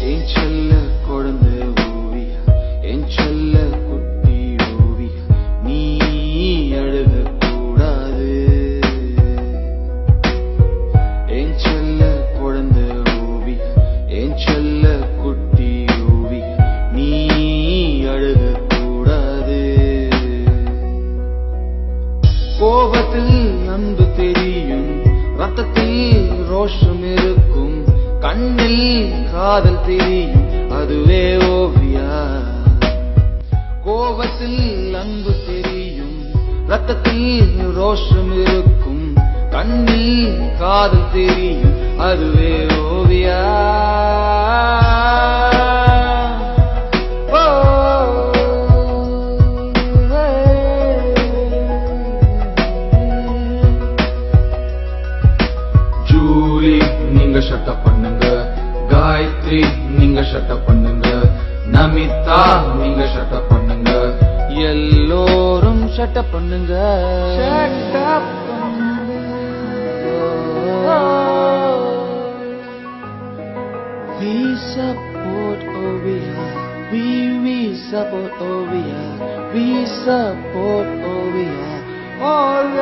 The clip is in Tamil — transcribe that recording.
செல்ல குழந்தை ஓவியா என் செல்ல குட்டி ஓவியா நீ அழுக கூடாது என் செல்ல குழந்தை ஓவியா என் செல்ல கண்ணில் காதல் தெரியும் அதுவே ஓவியா. கோபத்தில் அன்பு தெரியும் ரத்தத்தில் ரோஷம் இருக்கும் கண்ணில் காதல் தெரியும் அதுவே ஓவியா. நீங்க ஷட்ட பண்ணுங்க காயத்ரி நீங்க ஷட்டப் பண்ணுங்க நமிதா நீங்க ஷட்டப் பண்ணுங்க எல்லோரும் ஷட்டப் பண்ணுங்க shut up oh. We support OVR. We we support OVR. We support OVR. All